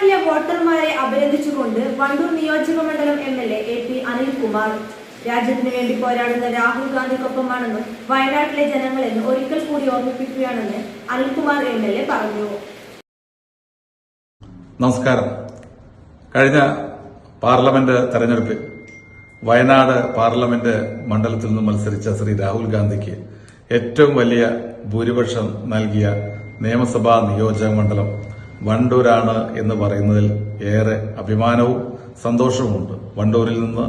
വയനാട്ടിലെ വോട്ടർമാരെ അഭിനന്ദിച്ചുകൊണ്ട് വണ്ടൂർ നിയോജക മണ്ഡലം M L A P Anilkumar. രാജ്യത്തിന് വേണ്ടി പോരാടുന്ന രാഹുൽ ഗാന്ധിക്കൊപ്പമാണെന്നും വയനാട്ടിലെ ജനങ്ങളെന്ന് ഒരിക്കൽ കൂടി ഓർമ്മിപ്പിക്കുകയാണെന്ന് അനിൽകുമാർ എം എൽ എ പറഞ്ഞു. നമസ്കാരം. കഴിഞ്ഞ പാർലമെന്റ് തെരഞ്ഞെടുപ്പിൽ വയനാട് പാർലമെന്റ് മണ്ഡലത്തിൽ നിന്ന് മത്സരിച്ച ശ്രീ രാഹുൽ ഗാന്ധിക്ക് ഏറ്റവും വലിയ ഭൂരിപക്ഷം നൽകിയ നിയമസഭാ നിയോജക മണ്ഡലം വണ്ടൂരാണ് എന്ന് പറയുന്നതിൽ ഏറെ അഭിമാനവും സന്തോഷവുമുണ്ട്. വണ്ടൂരിൽ നിന്ന്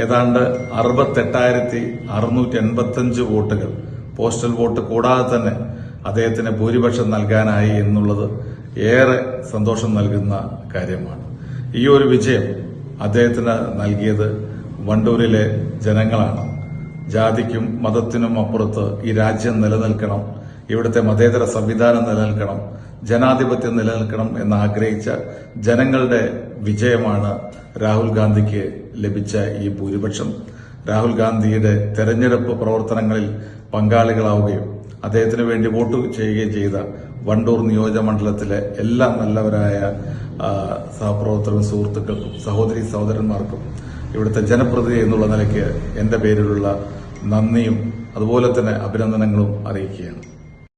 ഏതാണ്ട് അറുപത്തെട്ടായിരത്തി അറുന്നൂറ്റി എൺപത്തഞ്ച് വോട്ടുകൾ പോസ്റ്റൽ വോട്ട് കൂടാതെ തന്നെ അദ്ദേഹത്തിന് ഭൂരിപക്ഷം നൽകാനായി എന്നുള്ളത് ഏറെ സന്തോഷം നൽകുന്ന കാര്യമാണ്. ഈ ഒരു വിജയം അദ്ദേഹത്തിന് നൽകിയത് വണ്ടൂരിലെ ജനങ്ങളാണ്. ജാതിക്കും മതത്തിനും അപ്പുറത്ത് ഈ രാജ്യം നിലനിൽക്കണം ഇവിടുത്തെ മതേതര സംവിധാനം നിലനിൽക്കണം ജനാധിപത്യം നിലനിൽക്കണം എന്ന് ആഗ്രഹിച്ച ജനങ്ങളുടെ വിജയമാണ് രാഹുൽ ഗാന്ധിക്ക് ലഭിച്ച ഈ ഭൂരിപക്ഷം. രാഹുൽ ഗാന്ധിയുടെ തെരഞ്ഞെടുപ്പ് പ്രവർത്തനങ്ങളിൽ പങ്കാളികളാവുകയും അദ്ദേഹത്തിന് വേണ്ടി വോട്ട് ചെയ്യുകയും ചെയ്ത വണ്ടൂർ നിയോജകമണ്ഡലത്തിലെ എല്ലാ നല്ലവരായ സഹപ്രവർത്തക സുഹൃത്തുക്കൾക്കും സഹോദരി സഹോദരന്മാർക്കും ഇവിടുത്തെ ജനപ്രതിനിധി എന്നുള്ള നിലയ്ക്ക് എന്റെ പേരിലുള്ള നന്ദിയും അതുപോലെ തന്നെ അഭിനന്ദനങ്ങളും അറിയിക്കുകയാണ്.